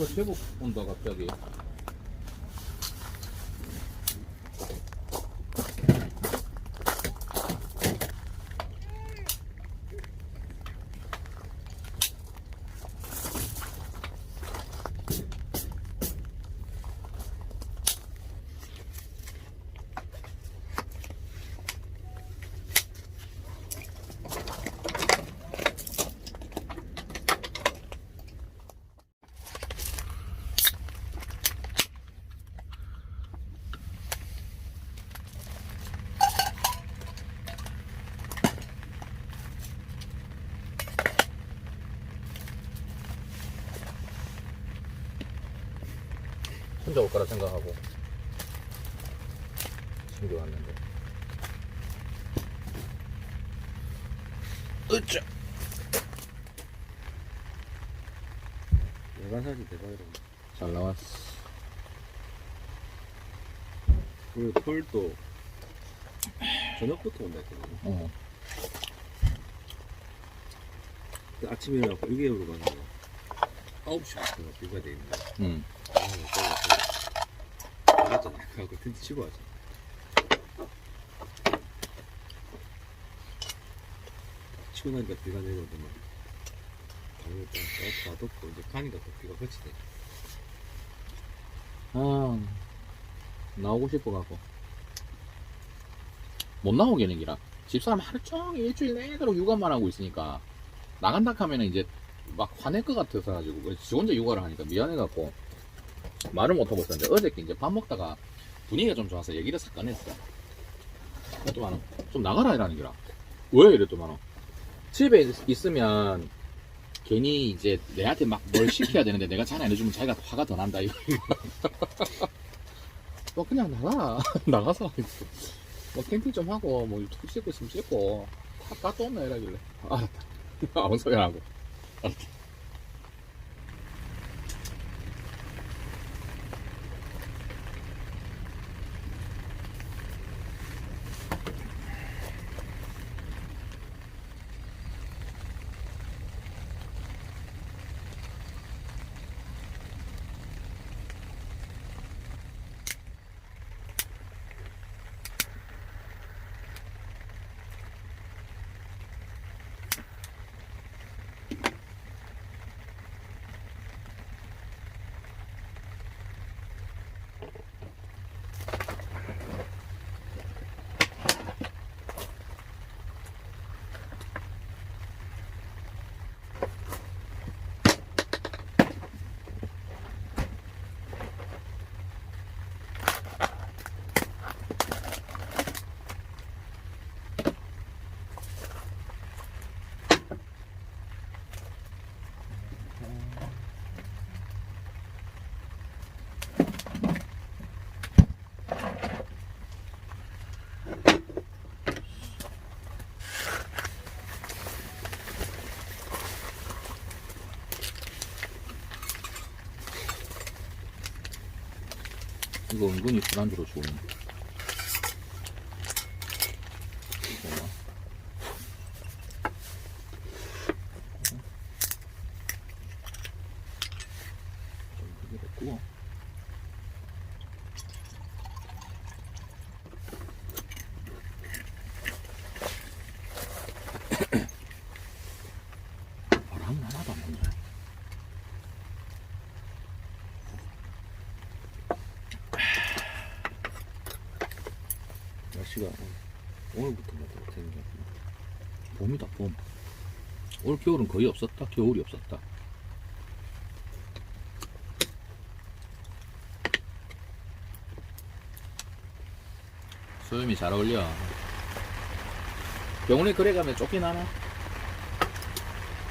그 제법 온다 갑자기. 혼자 올 거라 생각하고 챙겨왔는데. 으쌰. 야간 사진 대박이라고. 잘 나왔어. 그리고 털도 저녁부터 온다 했거든요. 어. 그 아침에 일어나고 일개월로 가는 거. 9시부터 비가 돼 있는 거. 응. 나갔잖아. 그래갖고 텐트 치고 왔어. 치고 나니까 비가 내려오더만. 방을 좀 덮고 이제 가니까 또 비가 그치대. 아, 나오고 싶어갖고. 못 나오겠는 기라. 집사람 하루 종일 일주일 내도록 육아만 하고 있으니까, 나간다 하면 은 이제 막 화낼 것 같아서 가지고, 지 혼자 육아를 하니까 미안해갖고, 말을 못하고 있었는데, 어저께 이제 밥 먹다가 분위기가 좀 좋아서 얘기를 싹 꺼냈어. 그랬더만, 좀 나가라 이라는 기라. 왜? 이랬더만, 집에 있- 있으면, 괜히 이제 내한테 막 뭘 시켜야 되는데 내가 잘 안 해주면 자기가 화가 더 난다. 이거. 뭐 그냥 나가 나가서 뭐 캠핑 좀 하고 뭐 유튜브 찍고 있으면 찍고 다 갔다 온나 이러길래 알았다 아무 소리 안 하고 Okay. 이거 은근히 술안주로 좋은 이거 봐. 좀 크게 됐고 바람은 하나도 안 불네 날씨가 오늘부터 뭐 되는 것 같은데. 봄이다 봄. 올 겨울은 거의 없었다. 겨울이 없었다. 소염이 잘 어울려. 병원에 그래 가면 쫓긴 하나?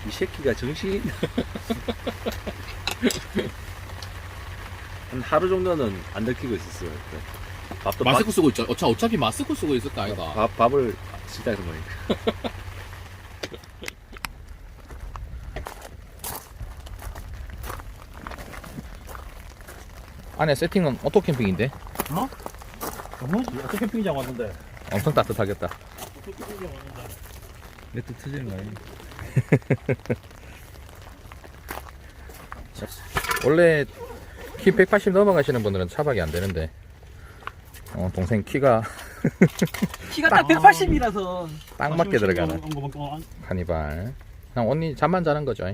이 새끼가 정신 한 하루 정도는 안 들키고 있었어요. 그때. 밥도 마스크 쓰고 있죠. 어차, 어차피 마스크 쓰고 있을 거 아이가. 밥, 밥을 식당에서 먹으니까. 안에 세팅은 오토 캠핑인데 뭐지? 어떻게 캠핑장 왔는데? 엄청 따뜻하겠다. 어떻게 캠핑장 왔는데? 내또 터지는 거 아니야? 원래 키 180 넘어가시는 분들은 차박이 안 되는데 어, 동생 키가 키가 딱 180이라서. 딱 맞게 들어가는 카니발. 그냥 언니 잠만 자는 거죠.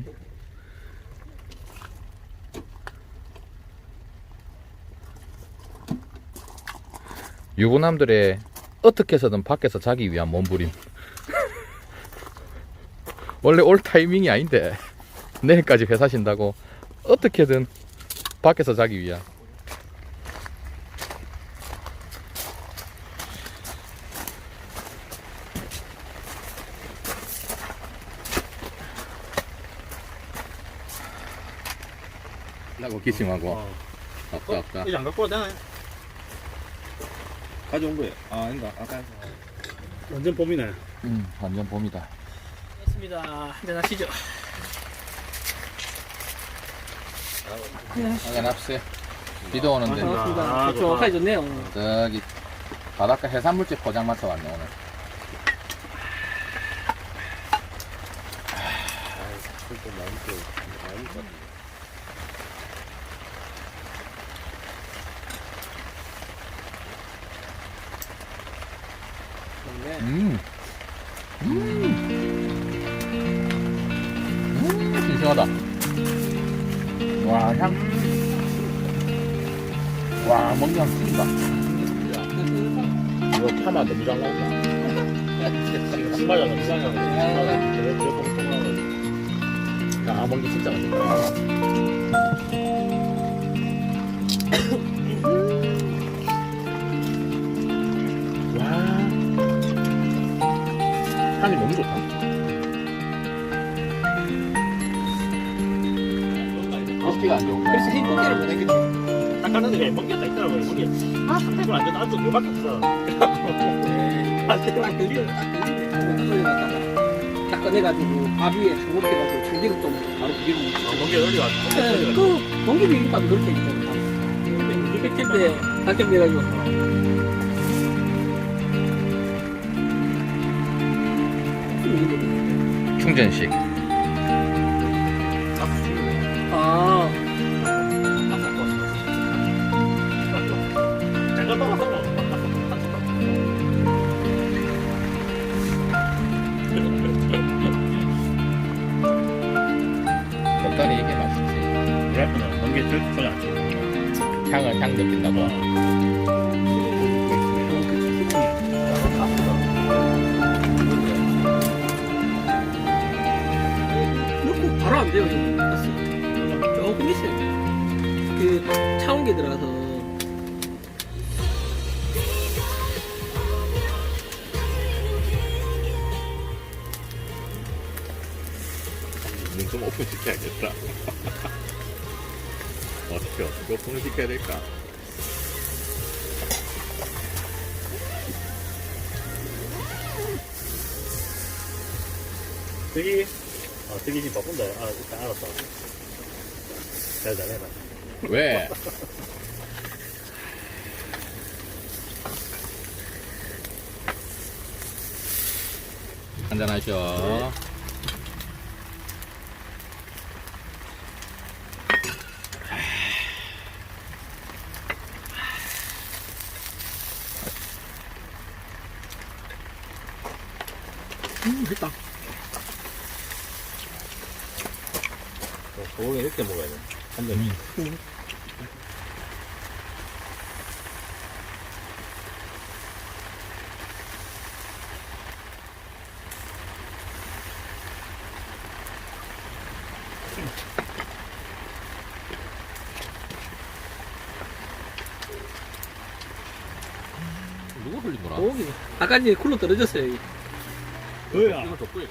유부남들의 어떻게 해서든 밖에서 자기 위한 몸부림. 원래 올 타이밍이 아닌데 내일까지 회사 쉰다고 어떻게든 밖에서 자기 위한 라고 기심하고. 어. 없다 없다 이제 안 갖고 와도 되나? 가져온 거예요. 아, 아닌가? 아까. 완전 봄이네. 음 완전 봄이다. 됐습니다. 한잔 하시죠. 한잔 합세 비도 오는데. 아, 반갑습니다. 아, 촉촉하게 좋네요. 저기 바닷가 해산물집 포장 마차 왔네 오늘. 많이 또 많이 것 네. 음. 음. 음, 싱싱하다. 와, 향. 와, 먹는 향 죽인다. 이거 파마 너무 잘 나온다. 신발장 신발장. 야, 먹기 진짜 맛있다. 닦았는데 먹겠다 있더라고요. 먹이. 아, 이거 안 돼. 나도 이거밖에 없어. 아, 딱 들리네 딱 꺼내가지고 밥 위에 한국해가지고 참기름 좀 바로 아, 먹기 열리 왔어. 네, 그 동기 비빔밥이 그렇게 있잖아 이렇게 때 당첨돼가지고 충전식. 아 전혀 안 쳐. 향을 향 느낀다고. 바로 안 돼요 조금 있어요 그 차온기 들어가서 눈좀 오픈 시켜야겠다. 어떻게 어떻게 시켜야 될까? 되기. 아, 되기 지금 바쁜다. 아, 일단 알았어. 잘 잘해라. 왜? 한잔 하셔. 음 됐다 원래 이렇게 먹어야 돼. 한 잔. 누가 흘린 거라? 고기 아까 이제 쿨로 떨어졌어요 여기. 뭐야? 이거 더 뿌려. 어,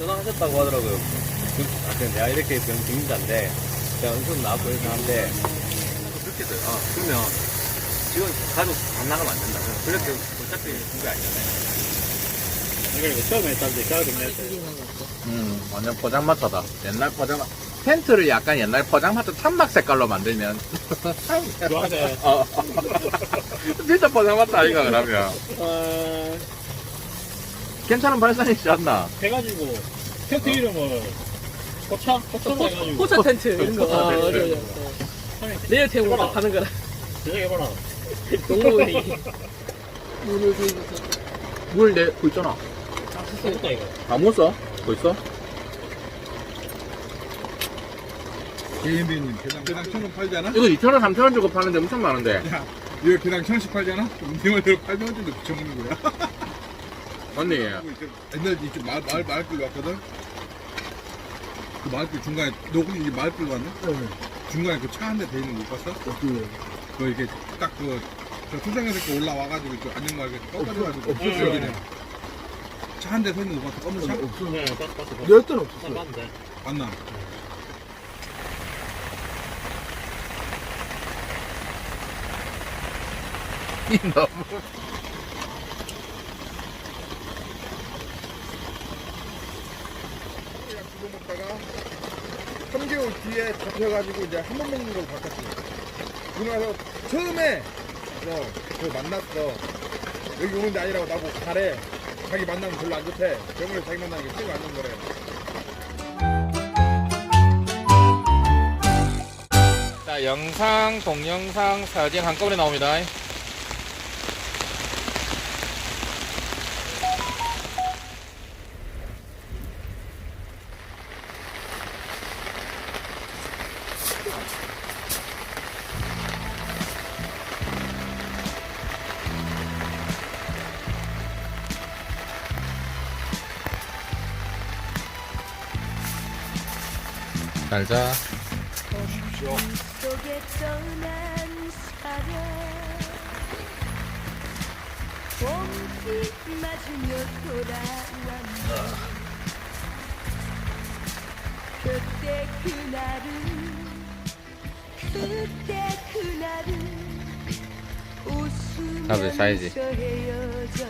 전화하셨다고 하더라고요. 그, 아, 그냥 내가 이렇게 병 중자인데, 제가 은근 나왔고 이렇게 하는데, 있어요. 아, 그러면 지금 가족 안 나가면 안 된다. 그렇게 어차피 그게 아니잖아요. 그러니까 처음에 딱 이제 가을 끝낼 때. 음, 완전 포장마차다. 옛날 포장마 텐트를 약간 옛날 포장마차 탄막 색깔로 만들면 좋아하네. 어. 진짜 포장마차 아이가 그러면 아, 괜찮은 발상이지 않나? 해가지고 텐트 이름을 포차? 포차로 해가지고 포차 텐트 이런 거. 포차 아, 텐트. 맞아, 맞아. 어. 레어템으로 막 하는 거라. 제작해봐라. 농구리. 물을 보이면서. 물 내 그 있잖아. 해봤다 이거. 다 먹었어? 그 있어? 개인비님 개당 개당 천 원 팔잖아? 이거 2,000원, 3,000원 주고 파는데 엄청 많은데. 야 이거 개당 천원씩 팔잖아? 운동을 들어 800원짜리 붙여먹는 거야 언니, 옛날에 이쪽 마을, 마을, 마을길로 왔거든? 그 마을길 중간에 너 혹시 이제 마을길로 왔네? 중간에 그 차 한대대 있는 거못 봤어? 그 이렇게 딱그 저 수정에서 이렇게 올라와가지고 저 안녕마을 이렇게 꺾어져가지고 없었어요. 차한 대 서 있는 거 봤어? 검은 차? 네, 봤어, 봤어. 봤어. 몇 대는 딱 봤는데. 맞나? 너무. 그거 먹다가 3개월 뒤에 잡혀가지고 이제 한 번 먹는 걸 바꿨지. 그러고 나서 처음에 어, 그 만났어. 여기 오는 데 아니라고 나보고 가래. 자기 만나면 별로 안 좋대. 병원에 자기 만나는 게 싫어 않는 거래. 자, 영상, 동영상, 사진 한꺼번에 나옵니다. 잘 자. 속에 떠난 사랑 봄빛 맞으며 돌아왔네 그때 그날은 그때 그날은 나도 사이즈.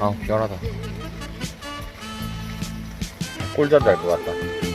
아, 시원하다. 꿀잠 잘것 같다.